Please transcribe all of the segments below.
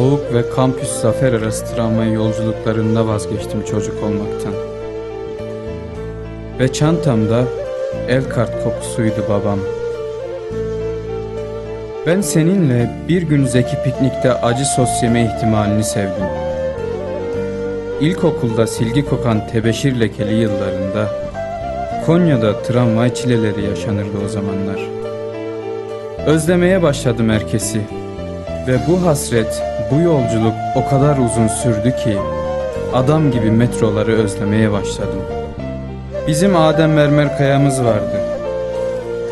Soğuk ve kampüs zafer arası tramvay yolculuklarında vazgeçtim çocuk olmaktan. Ve çantamda el kart kokusuydu babam. Ben seninle bir gün Zeki Piknik'te acı sos yeme ihtimalini sevdim. İlkokulda silgi kokan tebeşir lekeli yıllarında Konya'da tramvay çileleri yaşanırdı o zamanlar. Özlemeye başladım herkesi. Ve bu hasret, bu yolculuk o kadar uzun sürdü ki adam gibi metroları özlemeye başladım. Bizim Adem mermer kayamız vardı.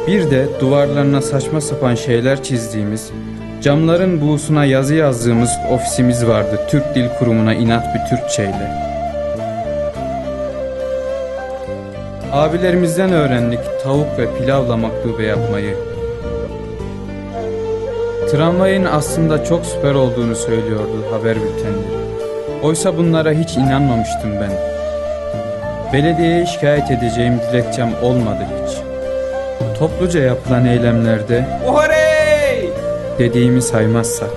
Bir de duvarlarına saçma sapan şeyler çizdiğimiz, camların buğusuna yazı yazdığımız ofisimiz vardı Türk Dil Kurumu'na inat bir Türkçeyle. Abilerimizden öğrendik tavuk ve pilavla maklube yapmayı. Tramvayın aslında çok süper olduğunu söylüyordu haber bültenleri. Oysa bunlara hiç inanmamıştım ben. Belediyeye şikayet edeceğim dilekçem olmadı hiç. Topluca yapılan eylemlerde Oharey! dediğimi saymazsak.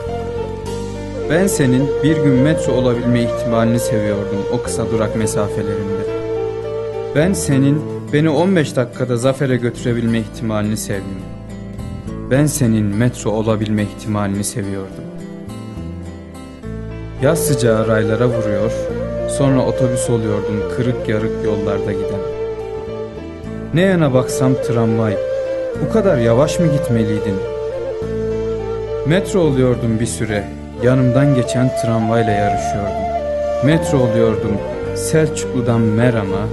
Ben senin bir gün metro olabilme ihtimalini seviyordum o kısa durak mesafelerinde. Ben senin beni 15 dakikada zafere götürebilme ihtimalini sevdim. Ben senin metro olabilme ihtimalini seviyordum. Yaz sıcağı raylara vuruyor, sonra otobüs oluyordum kırık yarık yollarda giden. Ne yana baksam tramvay, bu kadar yavaş mı gitmeliydin? Metro oluyordum bir süre, yanımdan geçen tramvayla yarışıyordum. Metro oluyordum Selçuklu'dan Meram'a,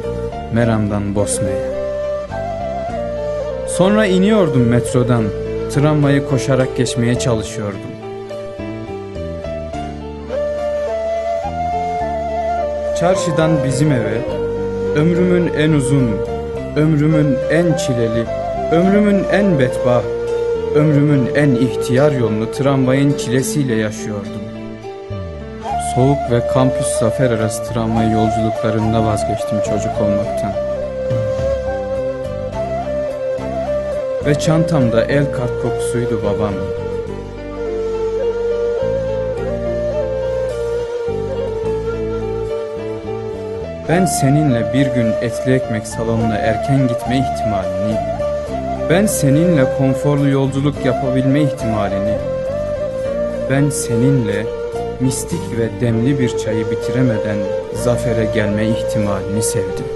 Meram'dan Bosna'ya. Sonra iniyordum metrodan, tramvayı koşarak geçmeye çalışıyordum. Çarşıdan bizim eve, ömrümün en uzun, ömrümün en çileli, ömrümün en bedbaht, ömrümün en ihtiyar yolunu tramvayın çilesiyle yaşıyordum. Soğuk ve kampüs zafer arası tramvay yolculuklarında vazgeçtim çocuk olmaktan. Ve çantamda el kart kokusuydu babam. Ben seninle bir gün etli ekmek salonuna erken gitme ihtimalini, ben seninle konforlu yolculuk yapabilme ihtimalini, ben seninle mistik ve demli bir çayı bitiremeden zafere gelme ihtimalini sevdim.